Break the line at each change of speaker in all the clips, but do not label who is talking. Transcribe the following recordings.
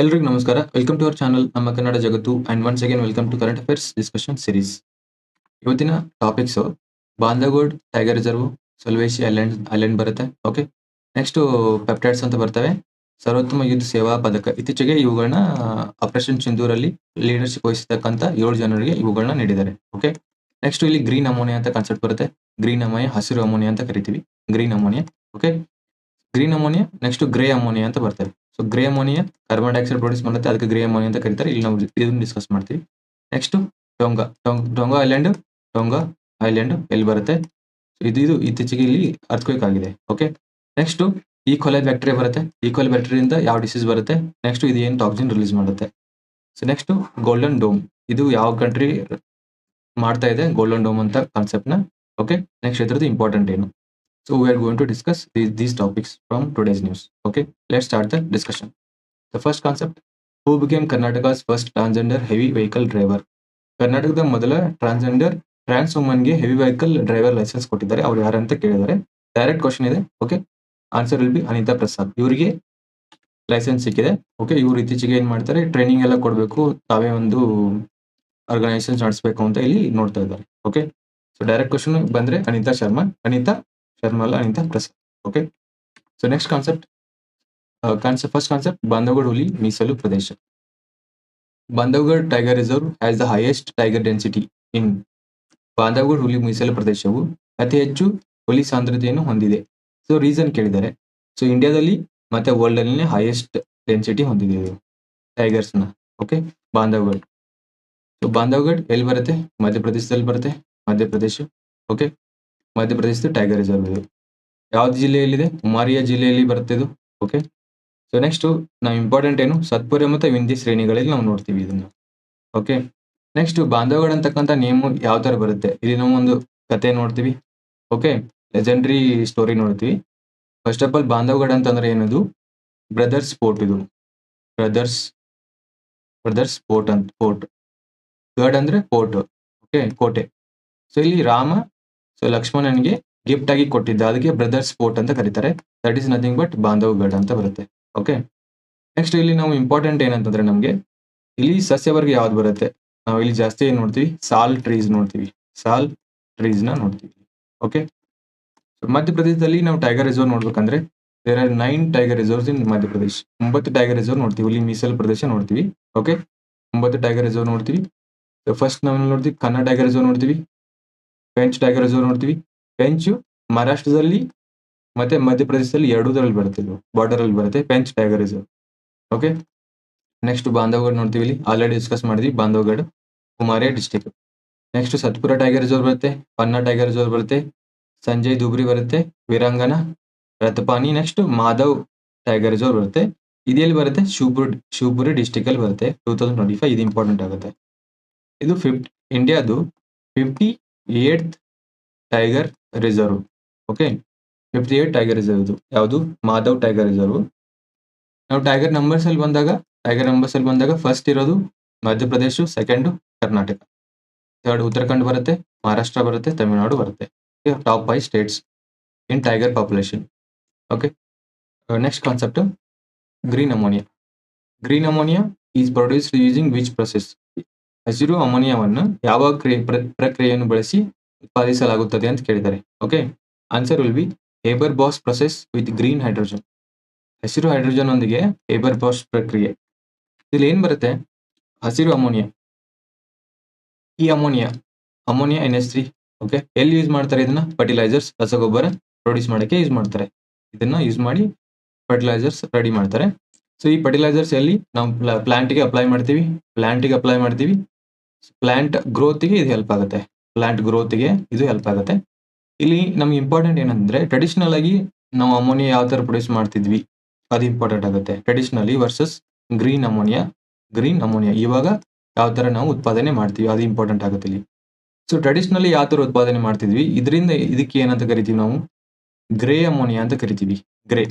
ಎಲ್ರಿಗೂ ನಮಸ್ಕಾರ. Welcome to our channel ನಮ್ಮ ಕನ್ನಡ ಜಗತ್ತು and once again welcome to current affairs discussion series ಇವತ್ತಿನ ಟಾಪಿಕ್ಸ್ ಬಾಂಧಗೋಡ್ ಟೈಗರ್ ರಿಸರ್ವ್ ಸೊಲ್ವೇಶಿ ಐಲ್ಯಾಂಡ್ ಐಲ್ಯಾಂಡ್ ಬರುತ್ತೆ ಓಕೆ ನೆಕ್ಸ್ಟ್ ಪೆಪ್ಟೈಡ್ಸ್ ಅಂತ ಬರ್ತವೆ. ಸರ್ವೋತ್ತಮ ಯುದ್ಧ ಸೇವಾ ಪದಕ. ಇತ್ತೀಚೆಗೆ ಇವುಗಳನ್ನ ಆಪರೇಷನ್ ಸಿಂಧೂರಲ್ಲಿ ಲೀಡರ್ಶಿಪ್ ವಹಿಸತಕ್ಕಂಥ ಏಳು ಜನರಿಗೆ ಇವುಗಳನ್ನ ನೀಡಿದ್ದಾರೆ ಓಕೆ ನೆಕ್ಸ್ಟ್ ಇಲ್ಲಿ ಗ್ರೀನ್ ಅಮೋನಿಯಾ ಅಂತ ಕಾನ್ಸೆಪ್ಟ್ ಬರುತ್ತೆ. ಗ್ರೀನ್ ಅಮೋನಿಯಾ ಹಸಿರು ಅಮೋನಿಯಾ ಅಂತ ಕರಿತೀವಿ. Green ammonia okay green ammonia next grey ammonia ಅಂತ ಬರ್ತವೆ. So grey ammonia carbon dioxide produce ಮಾಡುತ್ತೆ, ಅದಕ್ಕೆ ಗ್ರೇ ಅಮೋನಿಯಾ ಅಂತ ಕರೀತಾರೆ. ಇಲ್ಲಿ ನಾವು ಇದನ್ನ ಡಿಸ್ಕಸ್ ಮಾಡ್ತೀವಿ. Next Tonga Tonga island Tonga island ಎಲ್ಲಿ ಬರುತ್ತೆ? ಇದು ಇದು ಇತ್ತೀಚೆಗೆ ಇಲ್ಲಿ ಅರ್ಥಕ್ವೇಕ್ ಆಗಿದೆ. Okay next E coli bacteria ಬರುತ್ತೆ. ಈಕ್ವಲ್ ಬ್ಯಾಕ್ಟೀರಿಯಿಂದ ಯಾವ ಡಿಸೀಸ್ ಬರುತ್ತೆ? ನೆಕ್ಸ್ಟ್ ಇದು ಏನು ಟಾಕ್ಸಿನ್ ರಿಲೀಸ್ ಮಾಡುತ್ತೆ? ಸೊ ನೆಕ್ಸ್ಟ್ ಗೋಲ್ಡನ್ ಡೋಮ್ ಇದು ಯಾವ ಕಂಟ್ರಿ ಮಾಡ್ತಾ ಇದೆ? ಗೋಲ್ಡನ್ ಡೋಮ್ ಅಂತ ಕಾನ್ಸೆಪ್ಟ್ನ ಓಕೆ ನೆಕ್ಸ್ಟ್ ಇದ್ರದ್ದು ಇಂಪಾರ್ಟೆಂಟ್ ಏನು? So are are to to discuss these topics from today's news okay let's start the discussion the first concept who became Karnataka's first transgender heavy vehicle driver ಕರ್ನಾಟಕದ ಮೊದಲ transgender trans ವುಮನ್ಗೆ heavy vehicle driver licence ಕೊಟ್ಟಿದ್ದಾರೆ. ಅವ್ರು ಯಾರಂತ ಕೇಳಿದ್ದಾರೆ direct question ಇದೆ. Okay answer will be Anitha Prasad ಇವರಿಗೆ licence ಸಿಕ್ಕಿದೆ. ಓಕೆ ಇವ್ರು ಇತ್ತೀಚೆಗೆ ಏನ್ ಮಾಡ್ತಾರೆ? ಟ್ರೈನಿಂಗ್ ಎಲ್ಲ ಕೊಡಬೇಕು. ತಾವೇ ಒಂದು ಆರ್ಗನೈಸೇಷನ್ ನಡೆಸಬೇಕು ಅಂತ ಇಲ್ಲಿ ನೋಡ್ತಾ ಇದ್ದಾರೆ. ಓಕೆ ಸೊ ಡೈರೆಕ್ಟ್ ಕ್ವಶನ್ ಬಂದ್ರೆ ಅನಿತಾ ಶರ್ಮಾ ಅನಿತಾ ಶರ್ಮಾ ಅಲ್ಲ Anitha Prasad okay so next concept concept first concept Bandhavgarh ಹುಲಿ ಮೀಸಲು ಪ್ರದೇಶ Bandhavgarh tiger reserve has the highest tiger density in Bandhavgarh ಹುಲಿ ಮೀಸಲು ಪ್ರದೇಶವು ಅತಿ ಹೆಚ್ಚು ಹುಲಿ ಸಾಂದ್ರತೆಯನ್ನು ಹೊಂದಿದೆ. ಸೊ ರೀಸನ್ ಕೇಳಿದ್ದಾರೆ. ಸೊ ಇಂಡಿಯಾದಲ್ಲಿ ಮತ್ತೆ ವರ್ಲ್ಡ್ ಅಲ್ಲಿ ಹೈಯೆಸ್ಟ್ ಡೆನ್ಸಿಟಿ ಹೊಂದಿದೆ ಇದು ಟೈಗರ್ಸ್ನ ಓಕೆ ಬಾಂಧವಗಢ ಸೊ ಬಾಂಧವಗಢ ಎಲ್ಲಿ ಬರುತ್ತೆ? ಮಧ್ಯಪ್ರದೇಶದಲ್ಲಿ ಬರುತ್ತೆ, ಮಧ್ಯಪ್ರದೇಶ ಓಕೆ ಮಧ್ಯಪ್ರದೇಶದ ಟೈಗರ್ ರಿಸರ್ವ್ ಇದು. ಯಾವ್ದು ಜಿಲ್ಲೆಯಲ್ಲಿದೆ? ಉಮಾರಿಯಾ ಜಿಲ್ಲೆಯಲ್ಲಿ ಬರುತ್ತೆ ಇದು. ಓಕೆ ಸೊ ನೆಕ್ಸ್ಟ್ ನಾವು ಇಂಪಾರ್ಟೆಂಟ್ ಏನು? ಸತ್ಪುರ ಮತ್ತು ವಿಂಧ್ಯ ಶ್ರೇಣಿಗಳಲ್ಲಿ ನಾವು ನೋಡ್ತೀವಿ ಇದನ್ನು. ಓಕೆ ನೆಕ್ಸ್ಟ್ ಬಾಂಧವಗಢ ಅಂತಕ್ಕಂಥ ನೇಮ್ ಯಾವ ಥರ ಬರುತ್ತೆ? ಇಲ್ಲಿ ನಾವು ಒಂದು ಕತೆ ನೋಡ್ತೀವಿ. ಓಕೆ ಲೆಜೆಂಡ್ರಿ ಸ್ಟೋರಿ ನೋಡ್ತೀವಿ. ಫಸ್ಟ್ ಆಫ್ ಆಲ್ ಬಾಂಧವಗಢ ಅಂತಂದ್ರೆ ಏನದು? ಬ್ರದರ್ಸ್ ಫೋರ್ಟ್ ಇದು. ಬ್ರದರ್ಸ್ ಬ್ರದರ್ಸ್ ಫೋರ್ಟ್ ಅಂತ ಫೋರ್ಟ್ ಗಡ್ ಅಂದ್ರೆ ಫೋರ್ಟ್ ಓಕೆ ಕೋಟೆ. ಸೊ ಇಲ್ಲಿ ರಾಮ ಸೊ ಲಕ್ಷ್ಮಣನಿಗೆ ಗಿಫ್ಟ್ ಆಗಿ ಕೊಟ್ಟಿದ್ದ. ಅದಕ್ಕೆ ಬ್ರದರ್ಸ್ ಫೋರ್ಟ್ ಅಂತ ಕರೀತಾರೆ. That is nothing but Bandhavgarh ಅಂತ ಬರುತ್ತೆ. ಓಕೆ ನೆಕ್ಸ್ಟ್ ಇಲ್ಲಿ ನಾವು ಇಂಪಾರ್ಟೆಂಟ್ ಏನಂತಂದ್ರೆ ನಮಗೆ ಇಲ್ಲಿ ಸಸ್ಯವರ್ಗ ಯಾವ್ದು ಬರುತ್ತೆ? ನಾವು ಇಲ್ಲಿ ಜಾಸ್ತಿ ಏನ್ ನೋಡ್ತೀವಿ? ಸಾಲ್ ಟ್ರೀಸ್ ನೋಡ್ತೀವಿ. ಸಾಲ್ ಟ್ರೀಸ್ನ ನೋಡ್ತೀವಿ. ಓಕೆ ಮಧ್ಯಪ್ರದೇಶದಲ್ಲಿ ನಾವು ಟೈಗರ್ ರಿಸರ್ವ್ ನೋಡ್ಬೇಕಂದ್ರೆ there are nine tiger reserves in Madhya Pradesh. ಒಂಬತ್ತು ಟೈಗರ್ ರಿಸರ್ವ್ ನೋಡ್ತೀವಿ. ಇಲ್ಲಿ ಮೀಸಲು ಪ್ರದೇಶ ನೋಡ್ತೀವಿ. ಓಕೆ ಒಂಬತ್ತು ಟೈಗರ್ ರಿಸರ್ವ್ ನೋಡ್ತೀವಿ. ಫಸ್ಟ್ ನಾವು ನೋಡ್ತೀವಿ. ಕನ್ನಡ ಟೈಗರ್ ರಿಸರ್ವ್ ನೋಡ್ತೀವಿ. ಪೆಂಚ್ ಟೈಗರ್ ರಿಸರ್ವ್ ನೋಡ್ತೀವಿ. ಪೆಂಚು ಮಹಾರಾಷ್ಟ್ರದಲ್ಲಿ ಮತ್ತೆ ಮಧ್ಯಪ್ರದೇಶದಲ್ಲಿ ಎರಡೂದರಲ್ಲಿ ಬರುತ್ತೆ ಇದು. ಬಾರ್ಡರ್ ಅಲ್ಲಿ ಬರುತ್ತೆ Pench tiger reserve okay next Bandhavgarh ನೋಡ್ತೀವಿ ಇಲ್ಲಿ. ಆಲ್ರೆಡಿ ಡಿಸ್ಕಸ್ ಮಾಡಿದ್ವಿ. Bandhavgarh ಕುಮಾರಿಯಾ district next Satpura tiger reserve ಬರುತ್ತೆ. ಪನ್ನಾ ಟೈಗರ್ ರಿಸರ್ವ್ ಬರುತ್ತೆ. ಸಂಜಯ್ ದುಬ್ರಿ ಬರುತ್ತೆ. Veerangana Ratapani next Madhav tiger reserve ಬರುತ್ತೆ. ಇದೆಲ್ಲಿ ಬರುತ್ತೆ? ಶಿವಪುರಿ ಶಿವಪುರಿ ಡಿಸ್ಟಿಕ್ ಅಲ್ಲಿ ಬರುತ್ತೆ. ಟೂ ತೌಸಂಡ್ ಟ್ವೆಂಟಿ ಫೈವ್ ಇದು ಇಂಪಾರ್ಟೆಂಟ್ ಆಗುತ್ತೆ. ಇದು ಫಿಫ್ಟಿ ಇಂಡಿಯಾದು fifty eight tiger reserve, okay? Fifty eight tiger reserve ಇದು. ಯಾವುದು? Madhav tiger reserve. ನಾವು ಟೈಗರ್ ನಂಬರ್ಸ್ ಅಲ್ಲಿ ಬಂದಾಗ, ಟೈಗರ್ ನಂಬರ್ಸ್ ಅಲ್ಲಿ ಬಂದಾಗ ಫಸ್ಟ್ ಇರೋದು ಮಧ್ಯಪ್ರದೇಶ ಸೆಕೆಂಡ್ ಕರ್ನಾಟಕ. ಥರ್ಡ್ ಉತ್ತರಾಖಂಡ್ ಬರುತ್ತೆ, ಮಹಾರಾಷ್ಟ್ರ ಬರುತ್ತೆ, ತಮಿಳುನಾಡು ಬರುತ್ತೆ. Top five states in tiger population okay next concept green ammonia green ammonia is produced using which process ಹಸಿರು ಅಮೋನಿಯಾವನ್ನು ಯಾವ ಕ್ರಿಯೆ ಪ್ರ- ಪ್ರಕ್ರಿಯೆಯನ್ನು ಬಳಸಿ ಉತ್ಪಾದಿಸಲಾಗುತ್ತದೆ ಅಂತ ಕೇಳಿದ್ದಾರೆ. Okay answer will be Haber Bosch process with green hydrogen ಹಸಿರು ಹೈಡ್ರೋಜನ್ ಒಂದಿಗೆ ಹೇಬರ್ ಬಾಸ್ ಪ್ರಕ್ರಿಯೆ. ಇಲ್ಲಿ ಏನು ಬರುತ್ತೆ? ಹಸಿರು ಅಮೋನಿಯಾ. ಈ ammonia ammonia N S three okay ಎಲ್ಲಿ ಯೂಸ್ ಮಾಡ್ತಾರೆ ಇದನ್ನ? ಫರ್ಟಿಲೈಸರ್ಸ್ ರಸಗೊಬ್ಬರ ಪ್ರೊಡ್ಯೂಸ್ ಮಾಡೋಕ್ಕೆ ಯೂಸ್ ಮಾಡ್ತಾರೆ. ಇದನ್ನ ಯೂಸ್ ಮಾಡಿ ಫರ್ಟಿಲೈಸರ್ಸ್ ರೆಡಿ ಮಾಡ್ತಾರೆ. ಸೊ ಈ ಫರ್ಟಿಲೈಸರ್ಸ್ ಎಲ್ಲಿ? ನಾವು ಪ್ಲಾಂಟಿಗೆ ಅಪ್ಲೈ ಮಾಡ್ತೀವಿ. ಪ್ಲಾಂಟಿಗೆ ಅಪ್ಲೈ ಮಾಡ್ತೀವಿ. ಪ್ಲಾಂಟ್ ಗ್ರೋತ್ಗೆ ಇದು ಹೆಲ್ಪ್ ಆಗುತ್ತೆ. ಪ್ಲಾಂಟ್ ಗ್ರೋತ್ಗೆ ಇದು ಹೆಲ್ಪ್ ಆಗುತ್ತೆ. ಇಲ್ಲಿ ನಮ್ಗೆ ಇಂಪಾರ್ಟೆಂಟ್ ಏನಂದ್ರೆ ಟ್ರೆಡಿಷನಲ್ ಆಗಿ ನಾವು ಅಮೋನಿಯಾ ಯಾವ ತರ ಪ್ರೊಡ್ಯೂಸ್ ಮಾಡ್ತಿದ್ವಿ, ಅದು ಇಂಪಾರ್ಟೆಂಟ್ ಆಗುತ್ತೆ. Traditionally versus green ammonia green ammonia ಇವಾಗ ಯಾವ ತರ ನಾವು ಉತ್ಪಾದನೆ ಮಾಡ್ತೀವಿ, ಅದು ಇಂಪಾರ್ಟೆಂಟ್ ಆಗುತ್ತೆ ಇಲ್ಲಿ. ಸೊ ಟ್ರೆಡಿಷನಲಿ ಯಾವ ತರ ಉತ್ಪಾದನೆ ಮಾಡ್ತಿದ್ವಿ, ಇದರಿಂದ ಇದಕ್ಕೆ ಏನಂತ ಕರಿತೀವಿ ನಾವು? ಗ್ರೇ ಅಮೋನಿಯಾ ಅಂತ ಕರಿತೀವಿ. ಗ್ರೇ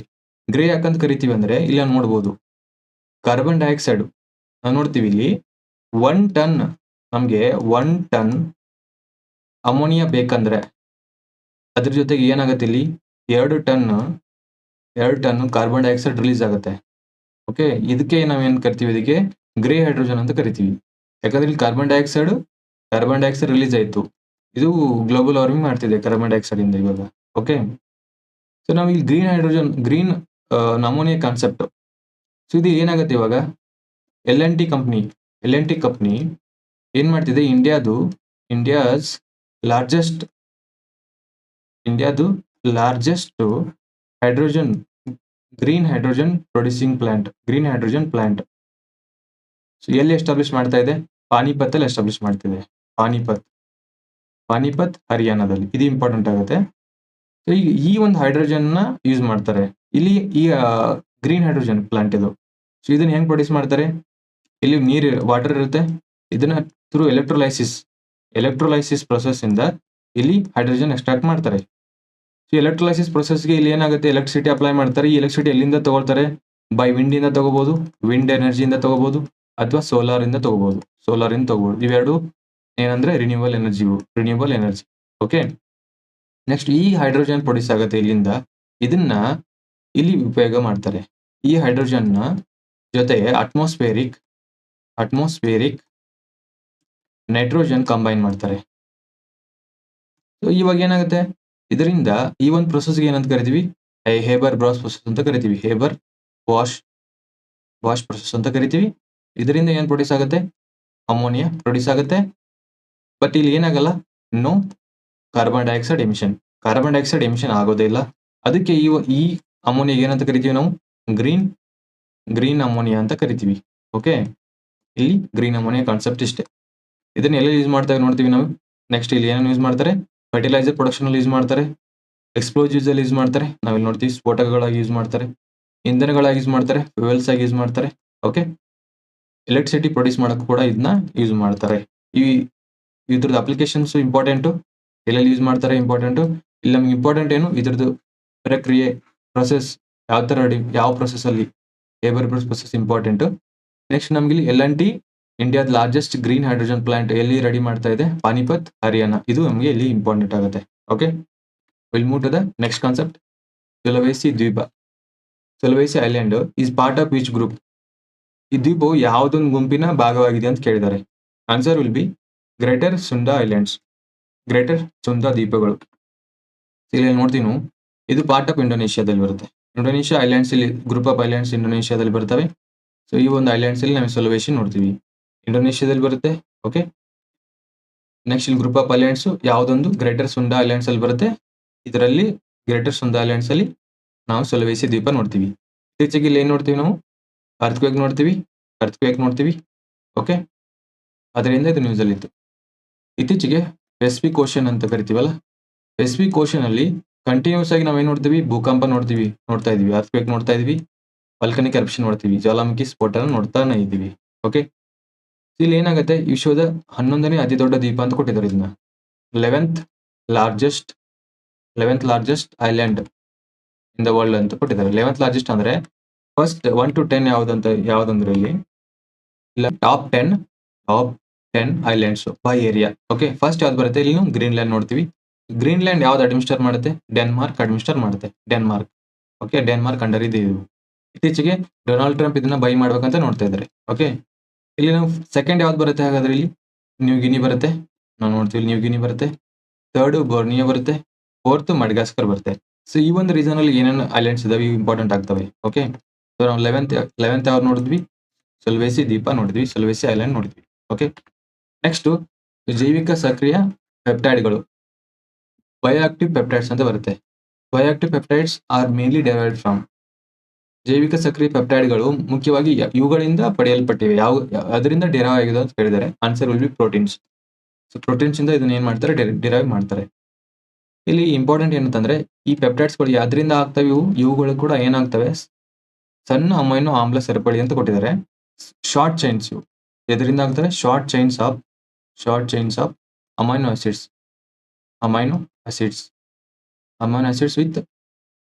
ಗ್ರೇ ಯಾಕಂತ ಕರಿತೀವಿ ಅಂದ್ರೆ ಇಲ್ಲ ನೋಡ್ಬೋದು. ಕಾರ್ಬನ್ ಡೈಆಕ್ಸೈಡ್ ನಾವು ನೋಡ್ತೀವಿ ಇಲ್ಲಿ ಒನ್ ಟನ್ ನಮ್ಗೆ ಒನ್ ಟನ್ ಅಮೋನಿಯಾ ಬೇಕಂದ್ರೆ ಅದ್ರ ಜೊತೆಗೆ ಏನಾಗುತ್ತೆ ಇಲ್ಲಿ? ಎರಡು ಟನ್ ಎರಡು ಟನ್ ಕಾರ್ಬನ್ ಡೈಆಕ್ಸೈಡ್ ರಿಲೀಸ್ ಆಗುತ್ತೆ. ಓಕೆ ಇದಕ್ಕೆ ನಾವು ಏನು ಕರಿತೀವಿ ಇದಕ್ಕೆ? ಗ್ರೇ ಹೈಡ್ರೋಜನ್ ಅಂತ ಕರಿತೀವಿ. ಯಾಕಂದ್ರೆ ಇಲ್ಲಿ carbon dioxide carbon dioxide release ಆಯಿತು. ಇದು ಗ್ಲೋಬಲ್ ವಾರ್ಮಿಂಗ್ ಮಾಡ್ತಿದೆ ಕಾರ್ಬನ್ ಡೈಆಕ್ಸೈಡಿಂದ ಇವಾಗ. ಓಕೆ ಸೊ ನಾವು ಇಲ್ಲಿ green hydrogen green ammonia concept so ಇದು ಏನಾಗುತ್ತೆ ಇವಾಗ? L N T company L N T company ಏನ್ ಮಾಡ್ತಿದೆ? ಇಂಡಿಯಾದು, ಇಂಡಿಯಾಸ್ ಲಾರ್ಜೆಸ್ಟ್ ಇಂಡಿಯಾದು largest hydrogen green hydrogen producing plant green hydrogen plant so ಎಲ್ಲಿ ಎಸ್ಟಾಬ್ಲಿಷ್ ಮಾಡ್ತಾ ಇದೆ? ಪಾನಿಪತ್ ಅಲ್ಲಿ ಎಸ್ಟಾಬ್ಲಿಷ್ ಮಾಡ್ತಿದೆ ಪಾನಿಪತ್. ಪಾನಿಪತ್ ಹರಿಯಾಣದಲ್ಲಿ. ಇದು ಇಂಪಾರ್ಟೆಂಟ್ ಆಗುತ್ತೆ. ಸೊ ಈ ಒಂದು ಹೈಡ್ರೋಜನ್ನ ಯೂಸ್ ಮಾಡ್ತಾರೆ. ಇಲ್ಲಿ, ಈ ಗ್ರೀನ್ ಹೈಡ್ರೋಜನ್ ಪ್ಲಾಂಟ್ ಇದು. ಸೊ ಇದನ್ನ ಹೆಂಗ್ ಪ್ರೊಡ್ಯೂಸ್ ಮಾಡ್ತಾರೆ? ಇಲ್ಲಿ ನೀರು ವಾಟರ್ ಇರುತ್ತೆ. ಇದನ್ನ ಥ್ರೂ ಎಲೆಕ್ಟ್ರೋಲೈಸಿಸ್ ಎಲೆಕ್ಟ್ರೋಲೈಸಿಸ್ ಪ್ರೊಸೆಸ್ ಇಂದ ಇಲ್ಲಿ ಹೈಡ್ರೋಜನ್ ಎಕ್ಸ್ಟ್ರಾಕ್ಟ್ ಮಾಡ್ತಾರೆ. ಸೊ ಎಲೆಕ್ಟ್ರೋಲೈಸಿಸ್ ಪ್ರೊಸೆಸ್ಗೆ ಇಲ್ಲಿ ಏನಾಗುತ್ತೆ? ಎಲೆಕ್ಟ್ರಿಸಿಟಿ ಅಪ್ಲೈ ಮಾಡ್ತಾರೆ. ಈ ಎಲೆಕ್ಟ್ರಿಸಿಟಿ ಎಲ್ಲಿಂದ ತಗೊಳ್ತಾರೆ? ಬೈ ವಿಂಡ್ ಇಂದ ತಗೋಬಹುದು ವಿಂಡ್ ಎನರ್ಜಿಯಿಂದ ತಗೋಬಹುದು ಅಥವಾ ಸೋಲಾರ್ ಇಂದ ತಗೋಬಹುದು ಸೋಲಾರ್ ಇಂದ ತಗೋಬಹುದು ಇವೆರಡು ಏನಂದ್ರೆ renewal energy renewal energy okay next ಈ ಹೈಡ್ರೋಜನ್ ಪ್ರೊಡ್ಯೂಸ್ ಆಗುತ್ತೆ ಇಲ್ಲಿಂದ. ಇದನ್ನ ಇಲ್ಲಿ ಉಪಯೋಗ ಮಾಡ್ತಾರೆ. ಈ ಹೈಡ್ರೋಜನ್ನ ಜೊತೆಗೆ ಅಟ್ಮಾಸ್ಫಿಯರಿಕ್ ಅಟ್ಮಾಸ್ಫಿಯರಿಕ್ ನೈಟ್ರೋಜನ್ ಕಂಬೈನ್ ಮಾಡ್ತಾರೆ. ಸೊ ಇವಾಗ ಏನಾಗುತ್ತೆ? ಇದರಿಂದ ಈ ಒಂದು ಪ್ರೊಸೆಸ್ಗೆ ಏನಂತ ಕರಿತೀವಿ? ಹೇಬರ್ ಬ್ರಾಸ್ ಪ್ರೊಸೆಸ್ ಅಂತ ಕರಿತೀವಿ. ಹೇಬರ್ ವಾಶ್ ವಾಶ್ ಪ್ರೊಸೆಸ್ ಅಂತ ಕರಿತೀವಿ. ಇದರಿಂದ ಏನು ಪ್ರೊಡ್ಯೂಸ್ ಆಗುತ್ತೆ? ಅಮೋನಿಯಾ ಪ್ರೊಡ್ಯೂಸ್ ಆಗುತ್ತೆ. ಬಟ್ ಇಲ್ಲಿ ಏನಾಗಲ್ಲ? No carbon dioxide emission carbon dioxide emission ಆಗೋದೇ ಇಲ್ಲ. ಅದಕ್ಕೆ ಈ ಈ ಅಮೋನಿಯಾ ಏನಂತ ಕರಿತೀವಿ ನಾವು? ಗ್ರೀನ್ ಗ್ರೀನ್ ಅಮೋನಿಯಾ ಅಂತ ಕರಿತೀವಿ. ಓಕೆ ಇಲ್ಲಿ ಗ್ರೀನ್ ಅಮೋನಿಯಾ ಕಾನ್ಸೆಪ್ಟ್ ಇಷ್ಟೇ. ಇದನ್ನ ಎಲ್ಲ ಯೂಸ್ ಮಾಡ್ತಾ ನೋಡ್ತೀವಿ ನಾವು? ನೆಕ್ಸ್ಟ್ ಇಲ್ಲಿ ಏನೇನು ಯೂಸ್ ಮಾಡ್ತಾರೆ? ಫರ್ಟಿಲೈಸರ್ ಪ್ರೊಡಕ್ಷನ್ ಅಲ್ಲಿ ಯೂಸ್ ಮಾಡ್ತಾರೆ. ಎಕ್ಸ್ಪ್ಲೋಸಿವ್ಸ್ ಅಲ್ಲಿ ಯೂಸ್ ಮಾಡ್ತಾರೆ. ನಾವಿಲ್ಲಿ ನೋಡ್ತೀವಿ ಸ್ಫೋಟಕಗಳಾಗಿ ಯೂಸ್ ಮಾಡ್ತಾರೆ. ಇಂಧನಗಳಾಗಿ ಯೂಸ್ ಮಾಡ್ತಾರೆ. ಫ್ಯೂಯಲ್ಸ್ ಆಗಿ ಯೂಸ್ ಮಾಡ್ತಾರೆ. ಓಕೆ ಎಲೆಕ್ಟ್ರಿಸಿಟಿ ಪ್ರೊಡ್ಯೂಸ್ ಮಾಡೋಕೆ ಕೂಡ ಇದನ್ನ ಯೂಸ್ ಮಾಡ್ತಾರೆ. ಈ ಇದ್ರದ್ದು ಅಪ್ಲಿಕೇಶನ್ಸ್ ಇಂಪಾರ್ಟೆಂಟು ಎಲ್ಲೆಲ್ಲಿ ಯೂಸ್ ಮಾಡ್ತಾರೆ ಇಂಪಾರ್ಟೆಂಟು ಇಲ್ಲಿ ನಮ್ಗೆ ಇಂಪಾರ್ಟೆಂಟ್ ಏನು? ಇದ್ರದ್ದು ಪ್ರಕ್ರಿಯೆ ಪ್ರೊಸೆಸ್ ಯಾವ ಥರ ಯಾವ ಪ್ರೊಸೆಸ್ ಅಲ್ಲಿ ಲೇಬರ್ ಪ್ರೊಸೆಸ್ ಇಂಪಾರ್ಟೆಂಟ್ ನೆಕ್ಸ್ಟ್ ನಮ್ಗೆ ಇಲ್ಲಿ ಎಲ್ ಟಿ ಇಂಡಿಯಾದ ಲಾರ್ಜೆಸ್ಟ್ ಗ್ರೀನ್ ಹೈಡ್ರೋಜನ್ ಪ್ಲಾಂಟ್ ಎಲ್ಲಿ ರೆಡಿ ಮಾಡ್ತಾ ಇದೆ? ಪಾನಿಪತ್, ಹರಿಯಾಣ. ಇದು ನಮಗೆ ಇಲ್ಲಿ ಇಂಪಾರ್ಟೆಂಟ್ ಆಗುತ್ತೆ. Okay will move to the next concept Sulawesi ದ್ವೀಪ Sulawesi island is part of each group ಈ ದ್ವೀಪವು ಯಾವುದೊಂದು ಗುಂಪಿನ ಭಾಗವಾಗಿದೆ ಅಂತ ಕೇಳಿದ್ದಾರೆ. Answer will be Greater Sunda Islands Greater Sunda ದ್ವೀಪಗಳು. ಇಲ್ಲಿ ನೋಡ್ತೀನಿ ಇದು ಪಾರ್ಟ್ ಆಫ್ ಇಂಡೋನೇಷ್ಯಾದಲ್ಲಿ ಬರುತ್ತೆ. ಇಂಡೋನೇಷ್ಯಾ ಐಲ್ಯಾಂಡ್ಸ್ ಇಲ್ಲಿ ಗ್ರೂಪ್ ಆಫ್ ಐಲ್ಯಾಂಡ್ಸ್ ಇಂಡೋನೇಷ್ಯಾದಲ್ಲಿ ಬರ್ತವೆ. ಸೊ ಈ ಒಂದು ಐಲ್ಯಾಂಡ್ಸ್ ಅಲ್ಲಿ ನಾವು ಸೊಲವೇಶನ್ ನೋಡ್ತೀವಿ. ಇಂಡೋನೇಷ್ಯಾದಲ್ಲಿ ಬರುತ್ತೆ ಓಕೆ ನೆಕ್ಸ್ಟ್ ಇಲ್ಲಿ ಗ್ರೂಪ್ ಆಫ್ ಅಲಯನ್ಸ್ ಯಾವುದೊಂದು? ಗ್ರೇಟರ್ ಸುಂಡಾ ಐಲ್ಯಾಂಡ್ಸ್ ಅಲ್ಲಿ ಬರುತ್ತೆ. ಇದರಲ್ಲಿ ಗ್ರೇಟರ್ ಸುಂದಾ ಐಲ್ಯಾಂಡ್ಸ್ ಅಲ್ಲಿ ನಾವು ಸೊಲವೇಸಿ ದ್ವೀಪ ನೋಡ್ತೀವಿ. ಇತ್ತೀಚೆಗೆ ಇಲ್ಲಿ ಏನ್ ನೋಡ್ತೀವಿ ನಾವು? ಅರ್ಥಕ್ವೇಕ್ ನೋಡ್ತೀವಿ ಅರ್ಥಕ್ವೇಕ್ ನೋಡ್ತೀವಿ ಓಕೆ ಅದರಿಂದ ಇದು ನ್ಯೂಸ್ ಅಲ್ಲಿ ಇತ್ತು. ಇತ್ತೀಚೆಗೆ ಪೆಸಿಫಿಕ್ ಓಷನ್ ಅಂತ ಕರಿತೀವಲ್ಲ? ಪೆಸಿಫಿಕ್ ಓಷನ್ ಅಲ್ಲಿ ಕಂಟಿನ್ಯೂಸ್ ಆಗಿ ನಾವೇನ್ ನೋಡ್ತೀವಿ? ಭೂಕಂಪ ನೋಡ್ತೀವಿ, ನೋಡ್ತಾ ಇದೀವಿ ಅರ್ಥಕ್ವೇಕ್ ನೋಡ್ತಾ ಇದೀವಿ ವಲ್ಕನಿಕ್ ಎರಪ್ಷನ್ ನೋಡ್ತೀವಿ ಜ್ವಾಲಾಮುಖಿ ಸ್ಫೋಟನ ನೋಡ್ತಾನೆ ಇದ್ದೀವಿ ಓಕೆ ಇಲ್ಲಿ ಏನಾಗುತ್ತೆ? ವಿಶ್ವದ ಹನ್ನೊಂದನೇ ಅತಿ ದೊಡ್ಡ ದ್ವೀಪ ಅಂತ ಕೊಟ್ಟಿದ್ದಾರೆ ಇದನ್ನ. Eleventh largest eleventh largest island in the world ಅಂತ ಕೊಟ್ಟಿದ್ದಾರೆ. ಲೆವೆಂತ್ ಲಾರ್ಜೆಸ್ಟ್ ಅಂದ್ರೆ ಫಸ್ಟ್ ಒನ್ ಟು ಟೆನ್ ಯಾವ್ದಂತ, ಯಾವ್ದಂದ್ರೆ ಇಲ್ಲಿ? Top ten top ten islands by area okay first ಯಾವ್ದು ಬರುತ್ತೆ? ಇಲ್ಲಿ ಗ್ರೀನ್ಲ್ಯಾಂಡ್ ನೋಡ್ತೀವಿ. ಗ್ರೀನ್ಲ್ಯಾಂಡ್ ಯಾವ್ದು ಅಡ್ಮಿನಿಸ್ಟರ್ ಮಾಡುತ್ತೆ? ಡೆನ್ಮಾರ್ಕ್ ಅಡ್ಮಿನಿಸ್ಟರ್ ಮಾಡುತ್ತೆ. ಡೆನ್ಮಾರ್ಕ್. ಓಕೆ ಡೆನ್ಮಾರ್ಕ್ ಅಂಡರ್ ಇದು. ಇತ್ತೀಚೆಗೆ ಡೊನಾಲ್ಡ್ ಟ್ರಂಪ್ ಇದನ್ನ ಬೈ ಮಾಡ್ಬೇಕಂತ ನೋಡ್ತಾ ಇದ್ದಾರೆ. ಓಕೆ ಇಲ್ಲಿ ನಾವು ಸೆಕೆಂಡ್ ಯಾವ್ದು ಬರುತ್ತೆ ಹಾಗಾದ್ರೆ ಇಲ್ಲಿ? ನ್ಯೂ ಗಿನಿ ಬರುತ್ತೆ. ನಾವು ನೋಡ್ತೀವಿ ನ್ಯೂ ಗಿನಿ ಬರುತ್ತೆ. ಥರ್ಡ್ ಬೋರ್ನಿಯೋ ಬರುತ್ತೆ. ಫೋರ್ತ್ ಮಡ್ಗಾಸ್ಕರ್ ಬರುತ್ತೆ. ಸೊ ಈ ಒಂದು ರೀಸನ್ ಅಲ್ಲಿ ಏನೇನು ಐಲ್ಯಾಂಡ್ಸ್ ಇದಾವೆ ಇಂಪಾರ್ಟೆಂಟ್ ಆಗ್ತವೆ. ಓಕೆ ಸೊ ನಾವು ಲೆವೆಂತ್ ಲೆವೆಂತ್ ಅವರ್ ನೋಡಿದ್ವಿ? ಸೊಲ್ವೇಸಿ ದೀಪ ನೋಡಿದ್ವಿ. ಸೊಲ್ವೇಸಿ ಐಲ್ಯಾಂಡ್ ನೋಡಿದ್ವಿ. ಓಕೆ ನೆಕ್ಸ್ಟ್ ಜೈವಿಕ ಸಕ್ರಿಯ ಪೆಪ್ಟೈಡ್ಗಳು ಬಯೋಆಕ್ಟಿವ್ ಪೆಪ್ಟೈಡ್ಸ್ ಅಂತ ಬರುತ್ತೆ. Bioactive peptides are mainly derived from ಜೈವಿಕ ಸಕ್ರಿಯ ಪೆಪ್ಟೈಡ್ಗಳು ಮುಖ್ಯವಾಗಿ ಇವುಗಳಿಂದ ಪಡೆಯಲ್ಪಟ್ಟಿವೆ. ಯಾವ ಅದರಿಂದ ಡಿರೈವ್ ಆಗಿದೆ ಅಂತ ಹೇಳಿದ್ದಾರೆ. Answer will be proteins so proteins ಇಂದ ಇದನ್ನ ಏನ್ ಮಾಡ್ತಾರೆ? ಡಿರೈವ್ ಮಾಡ್ತಾರೆ. ಇಲ್ಲಿ ಇಂಪಾರ್ಟೆಂಟ್ ಏನಂತಂದ್ರೆ ಈ ಪೆಪ್ಟೈಡ್ಸ್ಗಳು ಗಳು ಅದರಿಂದ ಆಗ್ತವೆ ಇವು? ಇವುಗಳು ಕೂಡ ಏನಾಗ್ತವೆ? ಸಣ್ಣ ಅಮೈನೋ ಆಮ್ಲ ಸರಪಳಿ ಅಂತ ಕೊಟ್ಟಿದ್ದಾರೆ. ಶಾರ್ಟ್ ಚೈನ್ಸ್ ಇವು. ಎದರಿಂದ ಆಗ್ತಾರೆ short chains of short chains of amino acids amino acids amino acids with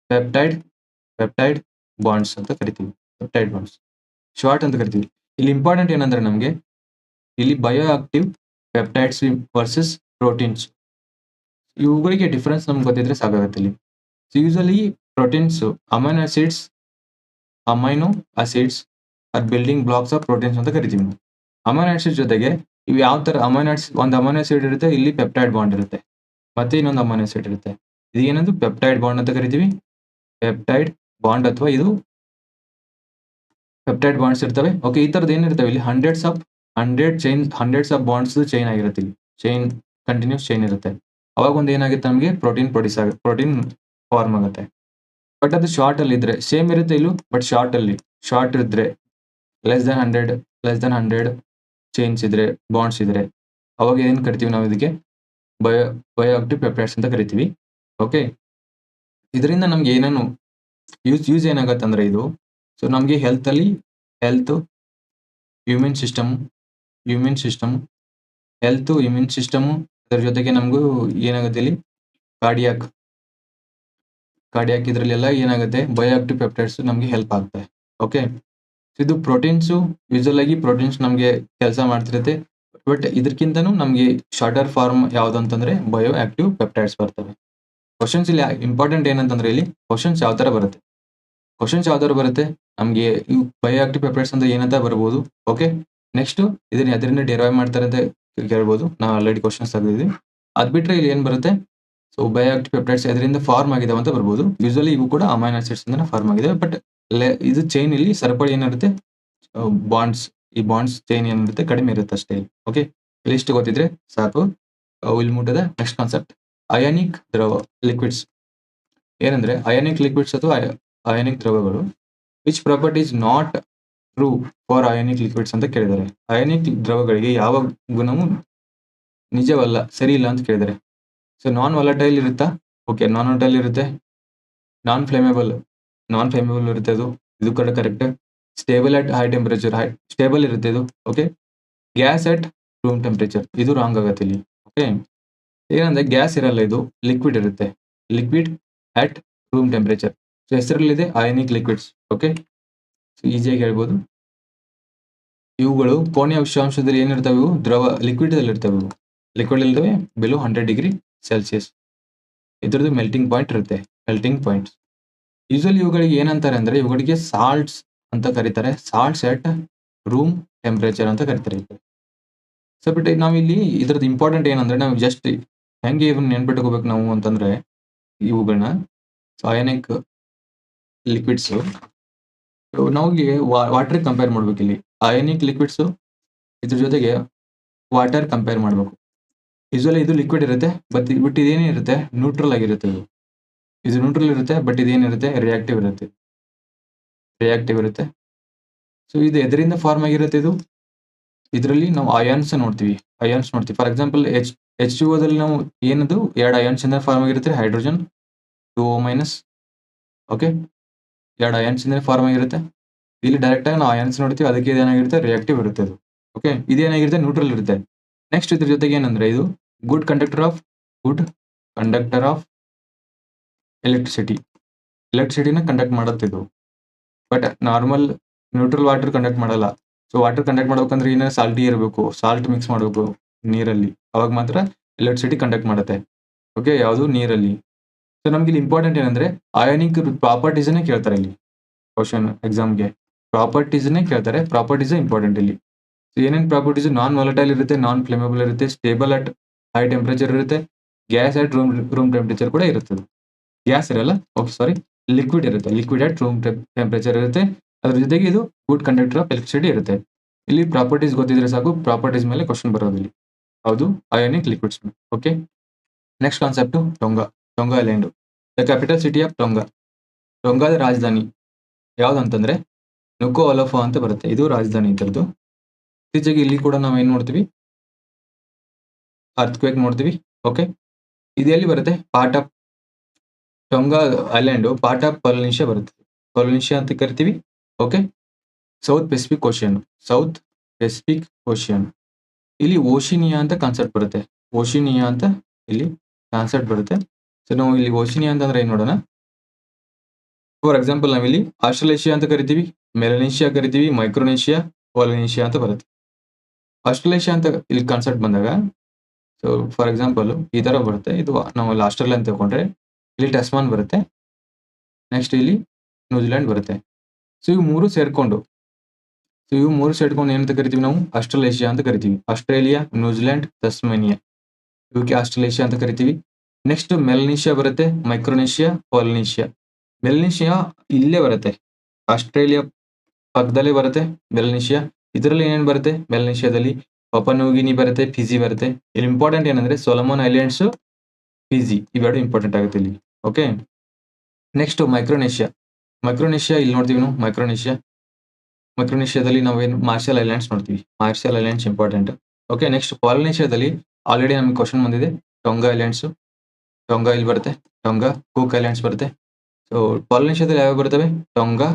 peptide peptide bonds ಅಂತ ಕರಿತೀವಿ ಪೆಪ್ಟೈಡ್ ಬಾಂಡ್ಸ್ ಶಾರ್ಟ್ ಅಂತ ಕರಿತೀವಿ. ಇಲ್ಲಿ ಇಂಪಾರ್ಟೆಂಟ್ ಏನಂದ್ರೆ ನಮಗೆ ಇಲ್ಲಿ bio active peptides versus proteins ಇವುಗಳಿಗೆ ಡಿಫ್ರೆನ್ಸ್ ನಮ್ಗೆ ಗೊತ್ತಿದ್ರೆ ಸಾಕಾಗುತ್ತೆ ಇಲ್ಲಿ. Usually proteins amino acids amino acids are building blocks of proteins ಅಂತ ಕರಿತೀವಿ ನಾವು. ಅಮೈನೋ ಆಸಿಡ್ ಜೊತೆಗೆ ಇವು ಯಾವ ತರ ಅಮೈನೋ ಆಸಿಡ್ ಒಂದು ಅಮೈನೋ ಆಸಿಡ್ ಇರುತ್ತೆ, ಇಲ್ಲಿ ಪೆಪ್ಟೈಡ್ ಬಾಂಡ್ ಇರುತ್ತೆ. ಮತ್ತೆ ಇನ್ನೊಂದು ಅಮೈನೋ ಆಸಿಡ್ ಇರುತ್ತೆ. ಇದು ಏನಂದ್ರೆ ಪೆಪ್ಟೈಡ್ ಬಾಂಡ್ ಅಂತ ಕರಿತೀವಿ. ಪೆಪ್ಟೈಡ್ ಬಾಂಡ್ ಅಥವಾ ಇದು ಪೆಪ್ಟೈಡ್ ಬಾಂಡ್ಸ್ ಇರ್ತವೆ. ಓಕೆ ಈ ತರದ್ದು ಏನಿರ್ತವೆ? ಇಲ್ಲಿ hundreds of hundred chain hundreds of bonds chain ಆಗಿರುತ್ತೆ ಇಲ್ಲಿ. ಚೈನ್ ಕಂಟಿನ್ಯೂಸ್ ಚೈನ್ ಇರುತ್ತೆ. ಅವಾಗ ಒಂದು ಏನಾಗುತ್ತೆ ನಮಗೆ? ಪ್ರೋಟೀನ್ ಪ್ರೊಡ್ಯೂಸ್ ಆಗುತ್ತೆ ಪ್ರೋಟೀನ್ ಫಾರ್ಮ್ ಆಗುತ್ತೆ. ಬಟ್ ಅದು ಶಾರ್ಟ್ ಅಲ್ಲಿ ಇದ್ರೆ ಸೇಮ್ ಇರುತ್ತೆ ಇಲ್ಲೂ ಬಟ್ ಶಾರ್ಟ್ ಅಲ್ಲಿ. ಶಾರ್ಟ್ ಇದ್ರೆ less than hundred less than hundred chains ಇದ್ರೆ ಬಾಂಡ್ಸ್ ಇದ್ರೆ, ಅವಾಗ ಏನ್ ಕರಿತೀವಿ ನಾವು ಇದಕ್ಕೆ ಬಯೋ ಬಯೋಆಕ್ಟಿವ್ ಪೆಪ್ಟೈಡ್ಸ್ ಅಂತ ಕರಿತೀವಿ. ಓಕೆ ಇದರಿಂದ ನಮ್ಗೆ ಏನೇನು ಯೂಸ್ ಯೂಸ್ ಏನಾಗತ್ತೆ ಅಂದ್ರೆ ಇದು? ಸೊ ನಮಗೆ ಹೆಲ್ತ್ ಅಲ್ಲಿ health immune system immune system health immune system ಅದರ ಜೊತೆಗೆ ನಮಗೂ ಏನಾಗುತ್ತೆ ಇಲ್ಲಿ? ಕಾರ್ಡಿಯಾಕ್ ಕಾರ್ಡಿಯಾಕ್ ಇದ್ರಲ್ಲೆಲ್ಲ ಏನಾಗುತ್ತೆ? ಬಯೋಆಕ್ಟಿವ್ ಪೆಪ್ಟೈಡ್ಸ್ ನಮಗೆ ಹೆಲ್ಪ್ ಆಗುತ್ತೆ ಓಕೆ ಇದು ಪ್ರೋಟೀನ್ಸು ಯೂಸಲ್ ಆಗಿ ಪ್ರೋಟೀನ್ಸ್ ನಮಗೆ ಕೆಲಸ ಮಾಡ್ತಿರುತ್ತೆ. ಬಟ್ ಇದಕ್ಕಿಂತನೂ ನಮಗೆ ಶಾರ್ಟರ್ ಫಾರ್ಮ್ ಯಾವುದು ಅಂತಂದ್ರೆ ಬಯೋ ಆಕ್ಟಿವ್ ಪೆಪ್ಟೈಡ್ಸ್ ಬರ್ತವೆ. ಕ್ವಶನ್ಸ್ ಇಲ್ಲಿ ಇಂಪಾರ್ಟೆಂಟ್ ಏನಂತಂದ್ರೆ ಇಲ್ಲಿ ಕ್ವಶನ್ಸ್ ಯಾವ ತರ ಬರುತ್ತೆ? ಕ್ವಶನ್ಸ್ ಯಾವ ತರ ಬರುತ್ತೆ? ನಮಗೆ ಬಯೋ ಆಕ್ಟಿವ್ ಪೆಪ್ಟೈಡ್ಸ್ ಅಂತ ಏನಂತ ಬರ್ಬೋದು. ಓಕೆ ನೆಕ್ಸ್ಟ್ ಇದನ್ನ ಅದರಿಂದ ಡಿರೈವ್ ಮಾಡ್ತಾರೆ ಅಂತ ಕೇಳ್ಬೋದು. ನಾವು ಆಲ್ರೆಡಿ ಕ್ವಶನ್ಸ್ ತೆಗೆದಿದ್ವಿ. ಅದ್ ಬಿಟ್ರೆ ಇಲ್ಲಿ ಏನ್ ಬರುತ್ತೆ? ಸೊ ಬಯೋ ಆಕ್ಟಿವ್ ಪೆಪ್ಟೈಡ್ಸ್ ಅದರಿಂದ ಫಾರ್ಮ್ ಆಗಿದಾವೆ ಅಂತ ಬರ್ಬೋದು. ಯೂಶಲಿ ಇವು ಕೂಡ ಅಮೈನ್ ಆಸಿಡ್ಸ್ ಇಂದ ಫಾರ್ಮ್ ಆಗಿದೆ ಬಟ್ ಇದು ಚೈನ್ ಇಲ್ಲಿ ಸರಪಳಿ ಏನಿರುತ್ತೆ? ಬಾಂಡ್ಸ್ ಈ ಬಾಂಡ್ಸ್ ಚೈನ್ ಏನಿರುತ್ತೆ? ಕಡಿಮೆ ಇರುತ್ತೆ ಅಷ್ಟೇ ಓಕೆ ಇಷ್ಟು ಗೊತ್ತಿದ್ರೆ ಸಾಕು. ಇಲ್ಲಿ ಮುಟ್ಟದ ನೆಕ್ಸ್ಟ್ ಕಾನ್ಸೆಪ್ಟ್ ಅಯಾನಿಕ್ ದ್ರವ ಲಿಕ್ವಿಡ್ಸ್ ಏನಂದ್ರೆ ಅಯಾನಿಕ್ ಲಿಕ್ವಿಡ್ಸ್ ಅಥವಾ ಅಯಾನಿಕ್ ದ್ರವಗಳು which properties not true for ionic liquids ಅಂತ ಕೇಳಿದ್ದಾರೆ. ಅಯಾನಿಕ್ ದ್ರವಗಳಿಗೆ ಯಾವ ಗುಣವೂ ನಿಜವಲ್ಲ ಸರಿ ಇಲ್ಲ ಅಂತ ಕೇಳಿದ್ದಾರೆ. ಸೊ ನಾನ್ ವಾಲಟೈಲ್ ಇರುತ್ತಾ? ಓಕೆ ನಾನ್ ವಾಲಟೈಲ್ ಇರುತ್ತೆ. ನಾನ್ ಫ್ಲೇಮೇಬಲ್ ನಾನ್ ಫ್ಲೇಮೇಬಲ್ ಇರುತ್ತೆ ಅದು. ಇದು ಕೂಡ correct stable at high temperature high stable ಇರುತ್ತೆ ಇದು. Okay gas at room temperature ಇದು ರಾಂಗ್ ಆಗುತ್ತೆ ಇಲ್ಲಿ. ಓಕೆ ಏನಂದ್ರೆ ಗ್ಯಾಸ್ ಇರಲ್ಲ ಇದು ಲಿಕ್ವಿಡ್ ಇರುತ್ತೆ. Liquid at room temperature so ಹೆಸರಲ್ಲಿದೆ ionic liquids okay so ಈಸಿಯಾಗಿ ಹೇಳ್ಬೋದು. ಇವುಗಳು ಕೋಣೆಯ ಉಷ್ಣಾಂಶದಲ್ಲಿ ಏನಿರ್ತವೆ? ಇವು ದ್ರವ ಲಿಕ್ವಿಡ್ ಇರ್ತವೆ ಇವು. ಲಿಕ್ವಿಡ್ ಇರ್ತವೆ ಬಿಲೋ ಹಂಡ್ರೆಡ್ ಡಿಗ್ರಿ ಸೆಲ್ಸಿಯಸ್ ಇದ್ರದ್ದು ಮೆಲ್ಟಿಂಗ್ ಪಾಯಿಂಟ್ ಇರುತ್ತೆ ಮೆಲ್ಟಿಂಗ್ ಪಾಯಿಂಟ್ ಯೂಸಲಿ ಇವುಗಳಿಗೆ ಏನಂತಾರೆ ಅಂದ್ರೆ, ಇವುಗಳಿಗೆ ಸಾಲ್ಟ್ಸ್ ಅಂತ ಕರೀತಾರೆ. ಸಾಲ್ಟ್ಸ್ ಎಟ್ ರೂಮ್ ಟೆಂಪರೇಚರ್ ಅಂತ ಕರೀತಾರೆ. ಸೊ ಬಟ್ ನಾವಿಲ್ಲಿ ಇದ್ರದ್ದು ಇಂಪಾರ್ಟೆಂಟ್ ಏನಂದ್ರೆ, ನಾವು ಜಸ್ಟ್ ಹೆಂಗೆ ಇವನ್ನ ನೆನ್ಪಿಟ್ಕೋಬೇಕು ನಾವು ಅಂತಂದ್ರೆ ಇವುಗಳನ್ನ ಅಯನಿಕ್ ಲಿಕ್ವಿಡ್ಸ್ ನಮಗೆ ವಾಟರ್ ಕಂಪೇರ್ ಮಾಡ್ಬೇಕು ಇಲ್ಲಿ. ಅಯನಿಕ್ ಲಿಕ್ವಿಡ್ಸ್ ಇದ್ರ ಜೊತೆಗೆ ವಾಟರ್ ಕಂಪೇರ್ ಮಾಡಬೇಕು. ಯೂಸಲಿ ಇದು ಲಿಕ್ವಿಡ್ ಇರುತ್ತೆ ಬಟ್ ಬಟ್ ಇದೇನಿರುತ್ತೆ ನ್ಯೂಟ್ರಲ್ ಆಗಿರುತ್ತೆ ಇದು. ಇದು ನ್ಯೂಟ್ರಲ್ ಇರುತ್ತೆ ಬಟ್ ಇದೇನಿರುತ್ತೆ ರಿಯಾಕ್ಟಿವ್ ಇರುತ್ತೆ ರಿಯಾಕ್ಟಿವ್ ಇರುತ್ತೆ. ಸೊ ಇದು ಎದರಿಂದ ಫಾರ್ಮ್ ಆಗಿರುತ್ತೆ ಇದು? ಇದರಲ್ಲಿ ನಾವು ಅಯಾನ್ಸ್ ನೋಡ್ತೀವಿ ಅಯಾನ್ಸ್ ನೋಡ್ತೀವಿ. For example H H two ಓದಲ್ಲಿ ನಾವು ಏನದು? ಎರಡು ಅಯಾನ್ಸ್ ಇಂದ ಫಾರ್ಮ್ ಆಗಿರುತ್ತೆ hydrogen two O minus okay ಎರಡು ಅಯಾನ್ಸ್ ಇಂದ ಫಾರ್ಮ್ ಆಗಿರುತ್ತೆ. ಇಲ್ಲಿ ಡೈರೆಕ್ಟ್ ಆಗಿ ನಾವು ಅಯಾನ್ಸ್ ನೋಡ್ತೀವಿ, ಅದಕ್ಕೆ ಇದೇನಾಗಿರುತ್ತೆ? ರಿಯಾಕ್ಟಿವ್ ಇರುತ್ತೆ ಅದು ಓಕೆ ಇದೇನಾಗಿರುತ್ತೆ? ನ್ಯೂಟ್ರಲ್ ಇರುತ್ತೆ. ನೆಕ್ಸ್ಟ್ ಇದ್ರ ಜೊತೆಗೆ ಏನಂದ್ರೆ ಇದು good conductor of good conductor of electricity ಎಲೆಕ್ಟ್ರಿಸಿಟಿನ conduct ಮಾಡುತ್ತೆ ಇದು. But normal neutral water conduct ಮಾಡಲ್ಲ. ಸೊ ವಾಟರ್ ಕಂಡಕ್ಟ್ ಮಾಡ್ಬೇಕಂದ್ರೆ ಏನೇ ಸಾಲ್ಟಿ ಇರಬೇಕು. ಸಾಲ್ಟ್ ಮಿಕ್ಸ್ ಮಾಡಬೇಕು ನೀರಲ್ಲಿ. ಅವಾಗ ಮಾತ್ರ ಎಲೆಕ್ಟ್ರಿಸಿಟಿ ಕಂಡಕ್ಟ್ ಮಾಡುತ್ತೆ. ಓಕೆ ಯಾವುದು? ನೀರಲ್ಲಿ. ಸೊ ನಮ್ಗೆ ಇಲ್ಲಿ ಇಂಪಾರ್ಟೆಂಟ್ ಏನಂದ್ರೆ ಅಯಾನಿಕ್ ಪ್ರಾಪರ್ಟೀಸ್ನೇ ಕೇಳ್ತಾರೆ ಇಲ್ಲಿ. ಕ್ವಶನ್ ಎಕ್ಸಾಮ್ಗೆ ಪ್ರಾಪರ್ಟೀಸ್ನೇ ಕೇಳ್ತಾರೆ. ಪ್ರಾಪರ್ಟೀಸ್ ಇಂಪಾರ್ಟೆಂಟ್ ಇಲ್ಲಿ. ಸೊ ಏನೇನು ಪ್ರಾಪರ್ಟೀಸ್ ನಾನ್ ವಾಲಟೈಲ್ ಇರುತ್ತೆ ನಾನ್ ಫ್ಲೇಮೇಬಲ್ ಇರುತ್ತೆ ಸ್ಟೇಬಲ್ ಅಟ್ ಹೈ ಟೆಂಪರೇಚರ್ ಇರುತ್ತೆ gas at room room temperature ಕೂಡ ಇರುತ್ತದೆ. ಗ್ಯಾಸ್ ಇರಲ್ಲ? ಓಕೆ ಸಾರಿ ಲಿಕ್ವಿಡ್ ಇರುತ್ತೆ. ಲಿಕ್ವಿಡ್ ಅಟ್ ರೂಮ್ ಟೆಂಪರೇಚರ್ ಇರುತ್ತೆ. ಅದ್ರ ಜೊತೆಗೆ ಇದು ಗುಡ್ ಕಂಡಕ್ಟರ್ ಆಫ್ ಎಲೆಕ್ಟ್ರಿಸಿಟಿ ಇರುತ್ತೆ. ಇಲ್ಲಿ ಪ್ರಾಪರ್ಟೀಸ್ ಗೊತ್ತಿದ್ರೆ ಸಾಕು ಪ್ರಾಪರ್ಟೀಸ್ ಮೇಲೆ ಕ್ವಶನ್ ಬರೋದು ಇಲ್ಲಿ ಹೌದು ionic liquids okay next concept Tonga Tonga island the capital city of Tonga ಟೊಂಗಾದ ರಾಜಧಾನಿ ಯಾವುದಂತಂದ್ರೆ ನುಕೋ ಅಲಫಾ ಅಂತ ಬರುತ್ತೆ. ಇದು ರಾಜಧಾನಿ ಇದರದ್ದು ಇತ್ತೀಚೆಗೆ ಇಲ್ಲಿ ಕೂಡ ನಾವು ಏನ್ ನೋಡ್ತೀವಿ? ಅರ್ಥಕ್ವೇಕ್ ನೋಡ್ತೀವಿ. ಓಕೆ ಇದೆಲ್ಲಿ ಬರುತ್ತೆ? Part of Tonga island part of Polynesia ಬರುತ್ತೆ. ಪೊಲಿನಿಷಿಯಾ ಅಂತ ಕರಿತೀವಿ. Okay South Pacific Ocean South Pacific Ocean ಇಲ್ಲಿ ಓಶಿನಿಯಾ ಅಂತ ಕಾನ್ಸೆಪ್ಟ್ ಬರುತ್ತೆ. ಓಶಿನಿಯಾ ಅಂತ ಇಲ್ಲಿ ಕಾನ್ಸೆಪ್ಟ್ ಬರುತ್ತೆ. ಸೊ ನಾವು ಇಲ್ಲಿ ಓಶಿನಿಯಾ ಅಂತಂದ್ರೆ ಏನ್ ನೋಡೋಣ? ಫಾರ್ ಎಕ್ಸಾಂಪಲ್ ನಾವಿಲ್ಲಿ ಆಸ್ಟ್ರೇಲೇಷಿಯಾ ಅಂತ ಕರಿತೀವಿ ಮೆಲನೇಷಿಯಾ ಕರಿತೀವಿ ಮೈಕ್ರೋನೇಷಿಯಾ ಪೊಲಿನೇಷಿಯಾ ಅಂತ ಬರುತ್ತೆ. ಆಸ್ಟ್ರೇಲೇಷಿಯಾ ಅಂತ ಇಲ್ಲಿ ಕಾನ್ಸೆಪ್ಟ್ ಬಂದಾಗ ಸೊ ಫಾರ್ ಎಕ್ಸಾಂಪಲ್ ಈ ತರ ಬರುತ್ತೆ. ಇದು ನಾವು ಇಲ್ಲಿ ಆಸ್ಟ್ರೇಲಿಯಾ ಅಂತ ತಗೊಂಡ್ರೆ, ಇಲ್ಲಿ ಟೆಸ್ಮಾನ್ ಬರುತ್ತೆ. ನೆಕ್ಸ್ಟ್ ಇಲ್ಲಿ ನ್ಯೂಜಿಲೆಂಡ್ ಬರುತ್ತೆ. ಸೊ ಇವು ಮೂರು ಸೇರ್ಕೊಂಡು ಸೊ ಇವು ಮೂರು ಸೇರ್ಕೊಂಡು ಏನಂತ ಕರಿತೀವಿ ನಾವು ಆಸ್ಟ್ರೇಲೇಷಿಯಾ ಅಂತ ಕರಿತೀವಿ ಆಸ್ಟ್ರೇಲಿಯಾ ನ್ಯೂಜಿಲೆಂಡ್ ತಸ್ಮೇನಿಯಾ ಇವಕ್ಕೆ ಆಸ್ಟ್ರೇಲೇಷಿಯಾ ಅಂತ ಕರಿತೀವಿ ನೆಕ್ಸ್ಟ್ ಮೆಲ್ನೇಷಿಯಾ ಬರುತ್ತೆ ಮೈಕ್ರೋನೇಷಿಯಾ ಪಾಲಿನೇಷಿಯಾ ಮೆಲ್ನೇಷಿಯಾ ಇಲ್ಲೇ ಬರುತ್ತೆ. ಆಸ್ಟ್ರೇಲಿಯಾ ಪಕ್ಕದಲ್ಲೇ ಬರುತ್ತೆ ಮೆಲ್ನೇಷಿಯಾ ಇದರಲ್ಲಿ ಏನೇನು ಬರುತ್ತೆ? ಮೆಲ್ನೇಷಿಯಾದಲ್ಲಿ ಪಪನೂಗಿನಿ ಬರುತ್ತೆ ಫಿಜಿ ಬರುತ್ತೆ. ಇಲ್ಲಿ ಇಂಪಾರ್ಟೆಂಟ್ ಏನಂದ್ರೆ ಸೊಲಮೋನ್ ಐಲ್ಯಾಂಡ್ಸ್ ಫಿಜಿ ಇವೆರಡು ಇಂಪಾರ್ಟೆಂಟ್ ಆಗುತ್ತೆ ಇಲ್ಲಿ. ಓಕೆ ನೆಕ್ಸ್ಟ್ ಮೈಕ್ರೋನೇಷಿಯಾ ಮೈಕ್ರೋನೇಷಿಯಾ ಇಲ್ಲಿ ನೋಡ್ತೀವಿ ನಾವು ಮೈಕ್ರೋನೇಷಿಯಾ ಮೈಕ್ರೋನೇಷಿಯಾದಲ್ಲಿ ನಾವೇನು ಮಾರ್ಷಲ್ ಐಲ್ಯಾಂಡ್ಸ್ ನೋಡ್ತೀವಿ. Marshall Islands important okay next ಪಾಲಿನೇಷಿಯಾದಲ್ಲಿ already ನಮಗೆ ಕ್ವಶನ್ ಬಂದಿದೆ. ಟೊಂಗಾ ಐಲ್ಯಾಂಡ್ಸ್ ಟೊಂಗಾ ಇಲ್ಲಿ ಬರುತ್ತೆ. ಟೊಂಗಾ ಕೂಕ್ ಐಲ್ಯಾಂಡ್ಸ್ ಬರುತ್ತೆ. ಸೊ ಪಾಲಿನೇಷಿಯಾದಲ್ಲಿ ಯಾವ್ಯಾವ ಬರ್ತವೆ ಟೊಂಗಾ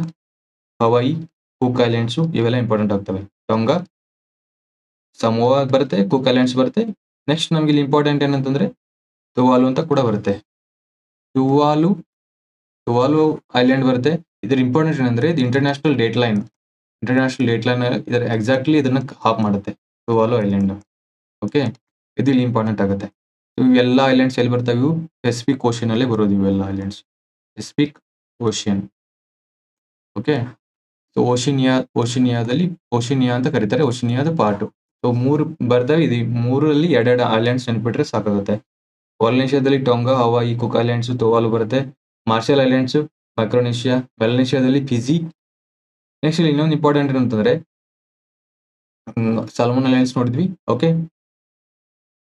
ಹವಾಯಿ ಕೂಕ್ ಐಲ್ಯಾಂಡ್ಸು ಇವೆಲ್ಲ ಇಂಪಾರ್ಟೆಂಟ್ ಆಗ್ತವೆ. ಟೊಂಗಾ ಸಮೋವಾ ಬರುತ್ತೆ ಕೂಕ್ ಐಲ್ಯಾಂಡ್ಸ್ ಬರುತ್ತೆ. ನೆಕ್ಸ್ಟ್ ನಮ್ಗೆ ಇಲ್ಲಿ ಇಂಪಾರ್ಟೆಂಟ್ ಏನಂತಂದ್ರೆ ತುವಾಲು ಅಂತ ಕೂಡ ಬರುತ್ತೆ. ತುವಾಲು ತುವಾಲು ಐಲ್ಯಾಂಡ್ ಬರುತ್ತೆ. ಇದ್ರ ಇಂಪಾರ್ಟೆಂಟ್ ಏನಂದ್ರೆ ಇದು International Date Line International Date Line ಇದರ ಎಕ್ಸಾಕ್ಟ್ಲಿ ಇದನ್ನ ಹಾಪ್ ಮಾಡುತ್ತೆ. ವಾಲ್ವೋ ಐಲ್ಯಾಂಡ್ ಓಕೆ ಇದು ಇಲ್ಲಿ ಇಂಪಾರ್ಟೆಂಟ್ ಆಗುತ್ತೆ ಇವೆಲ್ಲ ಐಲ್ಯಾಂಡ್ಸ್ ಎಲ್ಲಿ ಬರ್ತವೆ? ಇವು ಪೆಸಿಫಿಕ್ ಓಷನ್ ಅಲ್ಲೇ ಬರೋದು ಇವೆಲ್ಲ islands Pacific Ocean okay so Oceania ಓಷಿನಿಯಾದಲ್ಲಿ Oceania ಅಂತ ಕರೀತಾರೆ. ಓಷಿನಿಯಾದ ಪಾರ್ಟ್ ಸೊ ಮೂರು ಬರ್ತವೆ. ಇದು ಮೂರಲ್ಲಿ ಎರಡೆರಡು ಐಲ್ಯಾಂಡ್ಸ್ ನೆನ್ಪಿಟ್ರೆ ಸಾಕಾಗುತ್ತೆ. ಪಾಲಿನೇಷಿಯಾದಲ್ಲಿ Tonga Hawaii Cook Islands Tuvalu ಬರುತ್ತೆ. ಮಾರ್ಷಲ್ ಐಲ್ಯಾಂಡ್ಸ್ ಮೈಕ್ರೋನೇಷಿಯಾ ಮೆಲನೇಷಿಯಾದಲ್ಲಿ ಫಿಜಿ ನೆಕ್ಸ್ಟ್ ಇಲ್ಲಿ ಇನ್ನೊಂದು ಇಂಪಾರ್ಟೆಂಟ್ ಏನಂತಂದ್ರೆ ಸಲ್ಮನ್ ಐಲ್ಯಾಂಡ್ಸ್ ನೋಡಿದ್ವಿ ಓಕೆ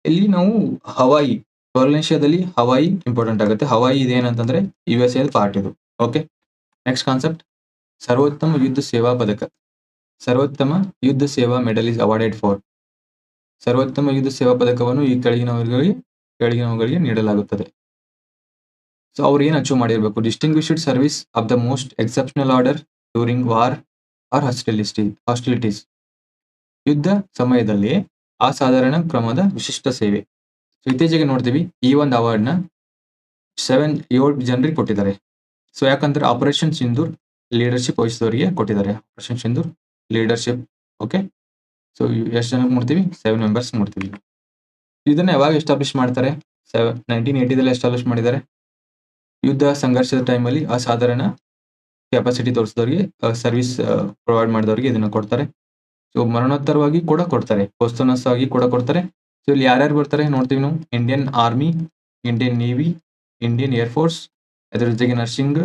ಇಲ್ಲಿ ನಾವು ಹವಾಯಿ ಪಾಲಿನೇಷಿಯಾದಲ್ಲಿ ಹವಾಯಿ ಇಂಪಾರ್ಟೆಂಟ್ ಆಗುತ್ತೆ. ಹವಾಯಿ ಇದೇನಂತಂದ್ರೆ ಯು ಎಸ್ ಎ ಪಾರ್ಟ್ ಇದು okay next concept Sarvottam Yudh Seva ಪದಕ. ಸರ್ವೋತ್ತಮ Yudh Seva medal is awarded for ಸರ್ವೋತ್ತಮ ಯುದ್ಧ ಸೇವಾ ಪದಕವನ್ನು ಈ ಕೆಳಗಿನವರಿಗೆ, ಕೆಳಗಿನವುಗಳಿಗೆ ನೀಡಲಾಗುತ್ತದೆ. ಸೊ ಅವ್ರು ಏನು ಅಚೀವ್ ಮಾಡಿರಬೇಕು? Distinguished service of the most exceptional order during war or hostilities hostilities ಯುದ್ಧ ಸಮಯದಲ್ಲಿ ಅಸಾಧಾರಣ ಕ್ರಮದ ವಿಶಿಷ್ಟ ಸೇವೆ. ಸೊ ಇತ್ತೀಚೆಗೆ ನೋಡ್ತೀವಿ, ಈ ಒಂದು ಅವಾರ್ಡ್ನ ಸೆವೆನ್ ಏಳು ಜನರಿಗೆ ಕೊಟ್ಟಿದ್ದಾರೆ. ಸೊ ಯಾಕಂದ್ರೆ ಆಪರೇಷನ್ ಸಿಂಧೂರ್ ಲೀಡರ್ಶಿಪ್ ವಹಿಸಿದವರಿಗೆ ಕೊಟ್ಟಿದ್ದಾರೆ. Operation Sindoor leadership okay so ಎಷ್ಟು ಜನಕ್ಕೆ ನೋಡ್ತೀವಿ? ಸೆವೆನ್ ಮೆಂಬರ್ಸ್ ನೋಡ್ತೀವಿ. ಇದನ್ನ ಯಾವಾಗ ಎಸ್ಟಾಬ್ಲಿಷ್ ಮಾಡ್ತಾರೆ? ಸೆವೆನ್ ನೈನ್ಟೀನ್ ಏಯ್ಟಿದಲ್ಲಿ ಎಸ್ಟಾಬ್ಲಿಷ್ ಮಾಡಿದ್ದಾರೆ. ಯುದ್ಧ ಸಂಘರ್ಷದ ಟೈಮಲ್ಲಿ ಅಸಾಧಾರಣ ಕೆಪಾಸಿಟಿ ತೋರಿಸಿದವರಿಗೆ ಸರ್ವಿಸ್ ಪ್ರೊವೈಡ್ ಮಾಡಿದವರಿಗೆ ಇದನ್ನ ಕೊಡ್ತಾರೆ. ಸೊ ಮರಣೋತ್ತರವಾಗಿ ಕೂಡ ಕೊಡ್ತಾರೆ. ಪೋಸ್ತನಸ್ ಆಗಿ ಕೂಡ ಕೊಡ್ತಾರೆ. ಸೊ ಇಲ್ಲಿ ಯಾರ್ಯಾರು ಬರ್ತಾರೆ ನೋಡ್ತೀವಿ ನಾವು. Indian Army Indian Navy Indian Air Force ಅದರ ಜೊತೆಗೆ ನರ್ಸಿಂಗ್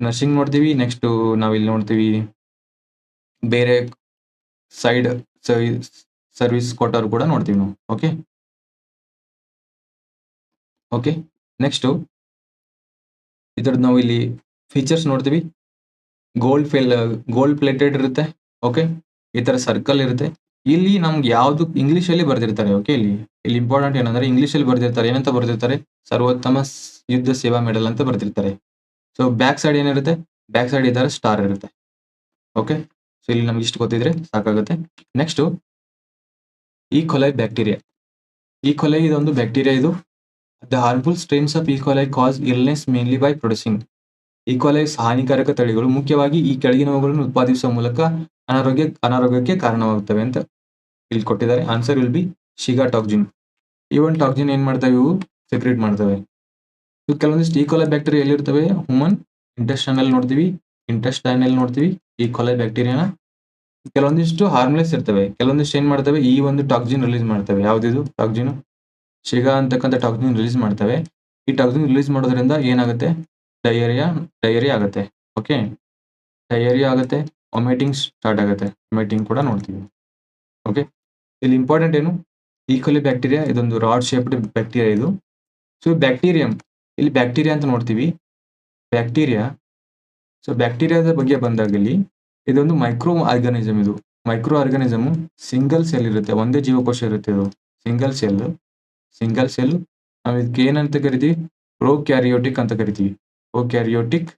ನರ್ಸಿಂಗ್ ನೋಡ್ತೀವಿ. ನೆಕ್ಸ್ಟ್ ನಾವಿಲ್ಲಿ ನೋಡ್ತೀವಿ ಬೇರೆ ಸೈಡ್ ಸರ್ವಿಸ್ ಕೊಟ್ಟವ್ರು ಕೂಡ ನೋಡ್ತೀವಿ ನಾವು. ಓಕೆ ಓಕೆ ನೆಕ್ಸ್ಟು ಇದ್ರದ್ದು ನಾವು ಇಲ್ಲಿ ಫೀಚರ್ಸ್ ನೋಡ್ತೀವಿ. ಗೋಲ್ಡ್ ಫೇಲ್ ಗೋಲ್ಡ್ ಪ್ಲೇಟೆಡ್ ಇರುತ್ತೆ ಓಕೆ ಈ ತರ ಸರ್ಕಲ್ ಇರುತ್ತೆ. ಇಲ್ಲಿ ನಮ್ಗೆ ಯಾವ್ದು ಇಂಗ್ಲಿಷ್ ಅಲ್ಲಿ ಬರ್ದಿರ್ತಾರೆ ಓಕೆ ಇಲ್ಲಿ ಇಲ್ಲಿ ಇಂಪಾರ್ಟೆಂಟ್ ಏನಂದ್ರೆ ಇಂಗ್ಲಿಷ್ ಅಲ್ಲಿ ಬರ್ದಿರ್ತಾರೆ, ಏನಂತ ಬರ್ದಿರ್ತಾರೆ? ಸರ್ವೋತ್ತಮ ಯುದ್ಧ ಸೇವಾ ಮೆಡಲ್ ಅಂತ ಬರ್ದಿರ್ತಾರೆ. ಸೊ ಬ್ಯಾಕ್ ಸೈಡ್ ಏನಿರುತ್ತೆ? ಬ್ಯಾಕ್ ಸೈಡ್ ಥರ ಸ್ಟಾರ್ ಇರುತ್ತೆ ಓಕೆ ಸೊ ಇಲ್ಲಿ ನಮ್ಗೆ ಇಷ್ಟು ಗೊತ್ತಿದ್ರೆ ಸಾಕಾಗುತ್ತೆ. ನೆಕ್ಸ್ಟ್ ಈ ಕೊಲೆ ಬ್ಯಾಕ್ಟೀರಿಯಾ ಈ ಕೊಲೆ ಇದೊಂದು ಬ್ಯಾಕ್ಟೀರಿಯಾ ಇದು. The harmful strains of E coli cause illness mainly by producing E coli ಹಾನಿಕಾರಕ ತಳಿಗಳು. ಮುಖ್ಯವಾಗಿ ಈ ಕೆಳಗಿನವುಗಳನ್ನು ಉತ್ಪಾದಿಸುವ ಮೂಲಕ ಅನಾರೋಗ್ಯ, ಅನಾರೋಗ್ಯಕ್ಕೆ ಕಾರಣವಾಗುತ್ತವೆ ಅಂತ ಇಲ್ಲಿ ಕೊಟ್ಟಿದ್ದಾರೆ answer will be Shiga toxin ಈ ಒಂದು ಟಾಕ್ಜಿನ್ ಏನ್ ಮಾಡ್ತವೆ? ಇವು ಸೆಕ್ರೇಟ್ ಮಾಡ್ತವೆ. ಕೆಲವೊಂದಿಷ್ಟು ಕೆಲವೊಂದಿಷ್ಟು ಈಕೋಲೈ ಬ್ಯಾಕ್ಟೀರಿಯಾ ಎಲ್ಲಿರ್ತವೆ? ಹ್ಯೂಮನ್ ಇಂಟೆಸ್ಟೈನಲ್ ನೋಡ್ತೀವಿ. ಇಂಟೆಸ್ಟೈನಲ್ ನೋಡ್ತೀವಿ. ಈಕೋಲೈ ಬ್ಯಾಕ್ಟೀರಿಯಾನ ಕೆಲವೊಂದಿಷ್ಟು ಹಾರ್ಮ್ಲೆಸ್ ಇರ್ತವೆ. ಕೆಲವೊಂದಿಷ್ಟು ಏನ್ ಮಾಡ್ತವೆ? ಈ ಒಂದು ಟಾಕ್ಜಿನ್ ರಿಲೀಸ್ ಮಾಡ್ತವೆ. ಯಾವ್ದಿದು? ಟಾಕ್ಸಿನ್ ಶಿಗಾ ಅಂತಕ್ಕಂಥ ಟಾಕ್ಸಿನ್ ರಿಲೀಸ್ ಮಾಡ್ತವೆ. ಈ ಟಾಕ್ಸಿನ್ ರಿಲೀಸ್ ಮಾಡೋದ್ರಿಂದ ಏನಾಗುತ್ತೆ? ಡಯರಿಯಾ, ಡಯೇರಿಯಾ ಆಗುತ್ತೆ. ಓಕೆ? ಡಯರಿಯಾ ಆಗುತ್ತೆ ವಾಮಿಟಿಂಗ್ ಸ್ಟಾರ್ಟ್ ಆಗುತ್ತೆ. ವಾಮಿಟಿಂಗ್ ಕೂಡ ನೋಡ್ತೀವಿ. ಓಕೆ? ಇಲ್ಲಿ ಇಂಪಾರ್ಟೆಂಟ್ ಏನು? ಈಕ್ವಲಿ ಬ್ಯಾಕ್ಟೀರಿಯಾ ಇದೊಂದು ರಾಡ್ ಶೇಪ್ಡ್ ಬ್ಯಾಕ್ಟೀರಿಯಾ ಇದು. ಸೊ ಬ್ಯಾಕ್ಟೀರಿಯಂ ಇಲ್ಲಿ ಬ್ಯಾಕ್ಟೀರಿಯಾ ಅಂತ ನೋಡ್ತೀವಿ. ಬ್ಯಾಕ್ಟೀರಿಯಾ ಸೊ ಬ್ಯಾಕ್ಟೀರಿಯಾದ ಬಗ್ಗೆ ಬಂದಾಗ ಇಲ್ಲಿ ಇದೊಂದು ಮೈಕ್ರೋ ಆರ್ಗನಿಸಮ್ ಇದು. ಮೈಕ್ರೋ ಆರ್ಗನಿಸಮ್ ಸಿಂಗಲ್ ಸೆಲ್ ಇರುತ್ತೆ. ಒಂದೇ ಜೀವಕೋಶ ಇರುತ್ತೆ ಇದು. ಸಿಂಗಲ್ ಸೆಲ್ ಸಿಂಗಲ್ ಸೆಲ್ ನಾವು ಇದಕ್ಕೆ ಏನಂತ ಕರಿತೀವಿ? ಪ್ರೋಕ್ಯಾರಿಯೋಟಿಕ್ ಅಂತ ಕರಿತೀವಿ. ಪ್ರೋಕ್ಯಾರಿಯೋಟಿಕ್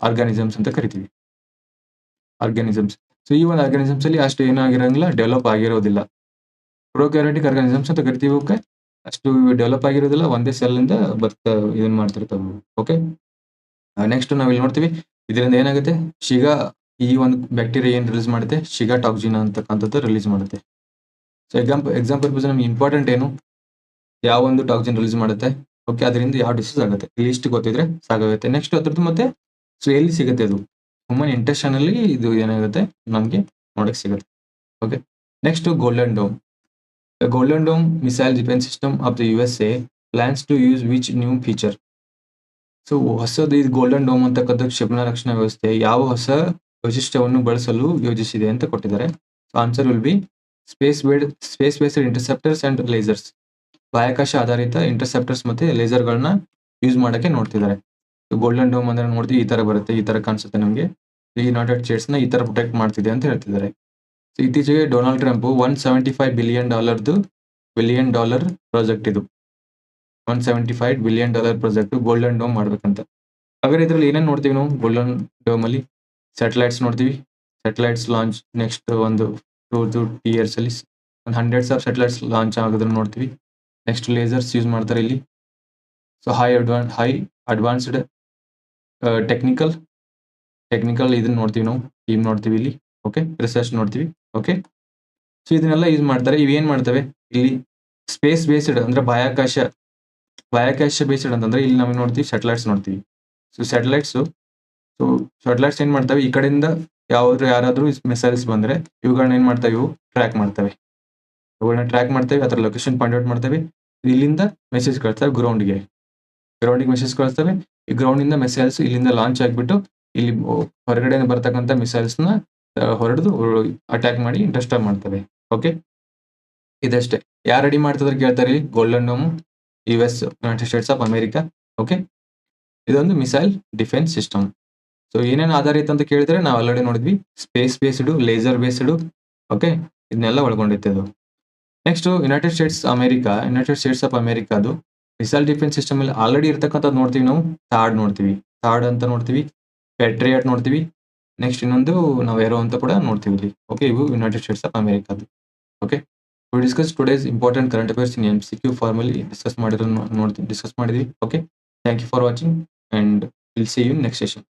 ಆರ್ಗಾನಿಸಮ್ಸ್ ಅಂತ ಕರಿತೀವಿ. ಆರ್ಗಾನಿಸಮ್ಸ್ ಸೊ ಈ ಒಂದು ಆರ್ಗಾನಿಸಮ್ಸ್ ಅಲ್ಲಿ ಅಷ್ಟು ಏನಾಗಿರಂಗಿಲ್ಲ ಡೆವಲಪ್ ಆಗಿರೋದಿಲ್ಲ. ಪ್ರೋಕ್ಯಾರಿಯೋಟಿಕ್ ಆರ್ಗಾನಿಸಮ್ಸ್ ಅಂತ ಕರಿತೀವಿ ಓಕೆ? ಅಷ್ಟು ಡೆವಲಪ್ ಆಗಿರೋದಿಲ್ಲ, ಒಂದೇ ಸೆಲ್ ಇಂದ ಬರ್ತ ಇದನ್ನ ಮಾಡ್ತಿರ್ತಾವೆ ಓಕೆ? ನೆಕ್ಸ್ಟ್ ನಾವು ಇಲ್ಲಿ ನೋಡ್ತೀವಿ, ಇದರಿಂದ ಏನಾಗುತ್ತೆ? ಶಿಗಾ, ಈ ಒಂದು ಬ್ಯಾಕ್ಟೀರಿಯಾ ಏನ್ ರಿಲೀಸ್ ಮಾಡುತ್ತೆ? ಶಿಗಾ ಟಾಕ್ಸಿನ್ ಅಂತಕ್ಕಂಥದ್ದು ರಿಲೀಸ್ ಮಾಡುತ್ತೆ. ಸೊ ಎಕ್ಸಾಂಪಲ್ ಎಕ್ಸಾಂಪಲ್ ಪರ್ಪಸ್ ನಮ್ಗೆ ಇಂಪಾರ್ಟೆಂಟ್ ಏನು? ಯಾವ ಒಂದು ಟಾಕ್ಸಿನ್ ರಿಲೀಸ್ ಮಾಡುತ್ತೆ? ಓಕೆ ಅದರಿಂದ ಯಾವ ಡಿಸೀಸ್ ಆಗುತ್ತೆ? ಲಿಸ್ಟ್ ಗೊತ್ತಿದ್ರೆ ಸಾಕಾಗುತ್ತೆ. ನೆಕ್ಸ್ಟ್ ಅದ್ರದ್ದು ಮತ್ತೆ ಸೊ ಎಲ್ಲಿ ಸಿಗುತ್ತೆ ಅದು ಹ್ಯೂಮನ್ ಇಂಟೆಸ್ಟನ್ ಅಲ್ಲಿ ಇದು ಏನಾಗುತ್ತೆ? ನಮಗೆ ನೋಡಕ್ ಸಿಗುತ್ತೆ. Okay next golden dome the golden dome missile defence system of the U S A plans to use which new feature so ಹೊಸದು ಇದು ಗೋಲ್ಡನ್ ಡೋಮ್ ಅಂತಕ್ಕಂಥ ಕ್ಷಿಪಣ ರಕ್ಷಣಾ ವ್ಯವಸ್ಥೆ ಯಾವ ಹೊಸ ವೈಶಿಷ್ಟ್ಯವನ್ನು ಬಳಸಲು ಯೋಜಿಸಿದೆ ಅಂತ ಕೊಟ್ಟಿದ್ದಾರೆ. Answer will be space based space based interceptors and lasers ಬಾಹ್ಯಾಕಾಶ ಆಧಾರಿತ ಇಂಟರ್ಸೆಪ್ಟರ್ಸ್ ಮತ್ತೆ ಲೇಸರ್ಗಳನ್ನ ಯೂಸ್ ಮಾಡಕ್ಕೆ ನೋಡ್ತಿದ್ದಾರೆ. ಗೋಲ್ಡನ್ ಡೋಮ್ ಅಂದ್ರೆ ನೋಡ್ತೀವಿ? ಈ ತರ ಬರುತ್ತೆ, ಈ ತರ ಕಾಣಿಸುತ್ತೆ ನಮಗೆ. ಯುನೈಟೆಡ್ ಸ್ಟೇಟ್ಸ್ನ ಈ ತರ ಪ್ರೊಟೆಕ್ಟ್ ಮಾಡ್ತಿದೆ ಅಂತ ಹೇಳ್ತಿದ್ದಾರೆ. ಇತ್ತೀಚೆಗೆ Donald Trump one seventy five billion ಡಾಲರ್ದು billion dollar project ಇದು. One seventy five billion dollar project golden dome ಮಾಡ್ಬೇಕಂತ. ಹಾಗಾದ್ರೆ ಇದ್ರಲ್ಲಿ ಏನೇನು ನೋಡ್ತೀವಿ ನಾವು? ಗೋಲ್ಡನ್ ಡೋಮ್ ಅಲ್ಲಿ ಸ್ಯಾಟಲೈಟ್ಸ್ ನೋಡ್ತೀವಿ. ಸ್ಯಾಟಲೈಟ್ಸ್ ಲಾಂಚ್ ನೆಕ್ಸ್ಟ್ ಒಂದು ಟೂ ಟು ಇಯರ್ಸ್ ಅಲ್ಲಿ ಒಂದು ಹಂಡ್ರೆಡ್ಸ್ ಆಫ್ ಸ್ಯಾಟಲೈಟ್ಸ್ ಲಾಂಚ್ ಆಗೋದನ್ನ ನೋಡ್ತೀವಿ. ನೆಕ್ಸ್ಟ್ ಲೇಸರ್ಸ್ ಯೂಸ್ ಮಾಡ್ತಾರೆ ಇಲ್ಲಿ. So high advance high advanced technical technical ಇದನ್ನ ನೋಡ್ತೀವಿ ನಾವು ಟೀಮ್ ನೋಡ್ತೀವಿ ಇಲ್ಲಿ ಓಕೆ ರಿಸರ್ಚ್ ನೋಡ್ತೀವಿ ಓಕೆ ಸೊ ಇದನ್ನೆಲ್ಲ ಯೂಸ್ ಮಾಡ್ತಾರೆ. ಇವೇನು ಮಾಡ್ತವೆ? ಇಲ್ಲಿ ಸ್ಪೇಸ್ ಬೇಸ್ಡ್ ಅಂದ್ರೆ ಬಾಹ್ಯಾಕಾಶ ಬಾಹ್ಯಾಕಾಶ ಬೇಸ್ಡ್ ಅಂತಂದ್ರೆ ಇಲ್ಲಿ ನಾವು ನೋಡ್ತೀವಿ ಸ್ಯಾಟಲೈಟ್ಸ್ ನೋಡ್ತೀವಿ. ಸೊ ಸ್ಯಾಟಲೈಟ್ಸು ಸೊ ಸ್ಯಾಟಲೈಟ್ಸ್ ಏನು ಮಾಡ್ತವೆ? ಈ ಕಡೆಯಿಂದ ಯಾವ್ದು ಯಾರಾದರೂ ಮಿಸೈಲ್ಸ್ ಬಂದ್ರೆ ಇವುಗಳನ್ನ ಏನು ಮಾಡ್ತವೆ? ಇವು ಟ್ರ್ಯಾಕ್ ಮಾಡ್ತವೆ. ಇವುಗಳನ್ನ ಟ್ರ್ಯಾಕ್ ಮಾಡ್ತೇವೆ, ಅದರ ಲೊಕೇಶನ್ ಪಾಯಿಂಟ್ ಔಟ್ ಮಾಡ್ತೇವೆ. ಇಲ್ಲಿಂದ ಮೆಸೇಜ್ ಕಳ್ತವೆ ಗ್ರೌಂಡ್ಗೆ ಗ್ರೌಂಡಿಗೆ ಮೆಸೇಜ್ ಕಳಿಸ್ತವೆ ಈ ಗ್ರೌಂಡ್ ಇಂದ ಮಿಸೈಲ್ಸ್ ಇಲ್ಲಿಂದ ಲಾಂಚ್ ಆಗಿಬಿಟ್ಟು ಇಲ್ಲಿ ಹೊರಗಡೆ ಬರ್ತಕ್ಕಂಥ ನ ಹೊರಡ್ದು ಅಟ್ಯಾಕ್ ಮಾಡಿ ಡಿಸ್ಟರ್ಬ್ ಮಾಡ್ತವೆ. ಓಕೆ ಇದಷ್ಟೇ. ಯಾರು ರೆಡಿ ಮಾಡ್ತಿದ್ರೆ ಕೇಳ್ತಾರೆ golden dome U S United States of America okay ಇದೊಂದು ಮಿಸೈಲ್ ಡಿಫೆನ್ಸ್ ಸಿಸ್ಟಮ್ ಸೊ ಏನೇನು ಆಧಾರಿತ ಅಂತ ಕೇಳಿದ್ರೆ ನಾವು ಆಲ್ರೆಡಿ ನೋಡಿದ್ವಿ. Space based laser based okay ಇದನ್ನೆಲ್ಲ ಒಳಗೊಂಡಿತ್ತು ಅದು next United States America United States of ಅಮೆರಿಕಾದು missile defence system ಅಲ್ಲಿ ಆಲ್ರೆಡಿ ಇರ್ತಕ್ಕಂಥದ್ದು ನೋಡ್ತೀವಿ ನಾವು. ಥಾರ್ಡ್ ನೋಡ್ತೀವಿ. ಥಾರ್ಡ್ ಅಂತ ನೋಡ್ತೀವಿ. ಪೆಟ್ರಿಯಟ್ ನೋಡ್ತೀವಿ. ನೆಕ್ಸ್ಟ್ ಇನ್ನೊಂದು ನಾವು ಏರೋ ಅಂತ ಕೂಡ ನೋಡ್ತೀವಿ ಇಲ್ಲಿ. ಓಕೆ ಇವು United States of ಅಮೆರಿಕಾದು okay we discuss today's important current affairs in M C Q formally discuss ಮಾಡಿರೋ ನೋಡ್ತೀವಿ ಡಿಸ್ಕಸ್ ಮಾಡಿದ್ವಿ. Okay thank you for watching and will see you next session